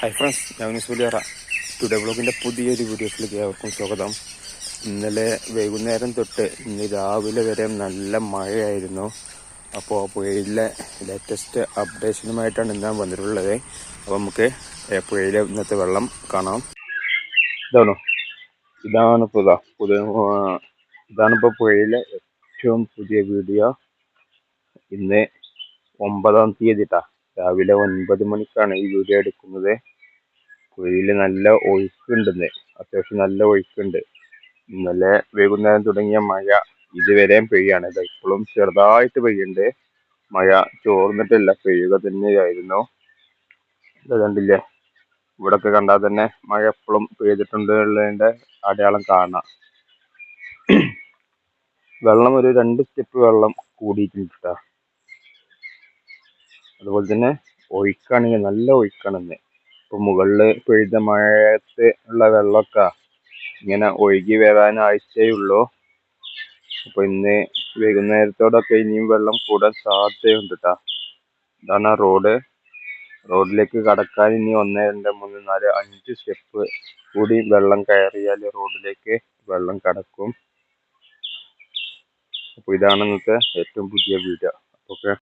Hi friends ഞാൻ സുലിയറ today ബ്ലോഗിന്റെ പുതിയൊരു വീഡിയോസിലേക്ക് ഏവർക്കും സ്വാഗതം. ഇന്നലെ വൈകുന്നേരം തൊട്ട് ഇന്ന് രാവിലെ വരെ നല്ല മഴയായിരുന്നു. അപ്പോൾ പുഴയിലെ ലേറ്റസ്റ്റ് അപ്ഡേഷനുമായിട്ടാണ് ഇന്ന് വന്നിട്ടുള്ളത്. അപ്പോൾ നമുക്ക് പുഴയിലെ ഇന്നത്തെ വെള്ളം കാണാം. ഇതാണോ? ഇതാണ് പുത പുതിയ ഇതാണിപ്പോൾ പുഴയിലെ ഏറ്റവും പുതിയ വീഡിയോ. ഇന്ന് ഒമ്പതാം തീയതിട്ടാ രാവിലെ ഒൻപത് മണിക്കാണ് ഈ വീഡിയോ എടുക്കുന്നത്. കുഴിയിൽ നല്ല ഒഴുക്കുണ്ടെന്ന് അത്യാവശ്യം നല്ല ഒഴുക്കുണ്ട്. ഇന്നലെ വൈകുന്നേരം തുടങ്ങിയ മഴ ഇതുവരെയും പെയ്യാണ്. ഇപ്പോഴും ചെറുതായിട്ട് പെയ്യുണ്ട്. മഴ ചോർന്നിട്ടില്ല. പെയ്യുക തന്നെയായിരുന്നു. കണ്ടില്ലേ? ഇവിടൊക്കെ കണ്ടാൽ തന്നെ മഴ എപ്പോഴും പെയ്തിട്ടുണ്ട് ഉള്ളതിന്റെ അടയാളം കാണാം. വെള്ളം ഒരു രണ്ട് സ്റ്റെപ്പ് വെള്ളം കൂടിയിട്ടുണ്ട് ട്ടാ. അതുപോലെ തന്നെ ഒഴുക്കാണെങ്കിൽ നല്ല ഒഴുക്കാണെന്ന് ഇപ്പൊ മുകളിൽ പെയ്ത മഴയത്ത് ഉള്ള വെള്ളമൊക്കെ ഇങ്ങനെ ഒഴുകി വരാനായിട്ടേ ഉള്ളൂ. അപ്പൊ ഇന്ന് വൈകുന്നേരത്തോടൊക്കെ ഇനിയും വെള്ളം കൂടാൻ സാധ്യതയുണ്ട് കേട്ടോ ഇതാണ് ആ റോഡ്. റോഡിലേക്ക് കടക്കാൻ ഇനി ഒന്ന് രണ്ട് മൂന്ന് നാല് അഞ്ച് സ്റ്റെപ്പ് കൂടി വെള്ളം കയറിയാൽ റോഡിലേക്ക് വെള്ളം കടക്കും. അപ്പൊ ഇതാണ് ഇന്നത്തെ ഏറ്റവും പുതിയ വീഡിയോ. ഓക്കെ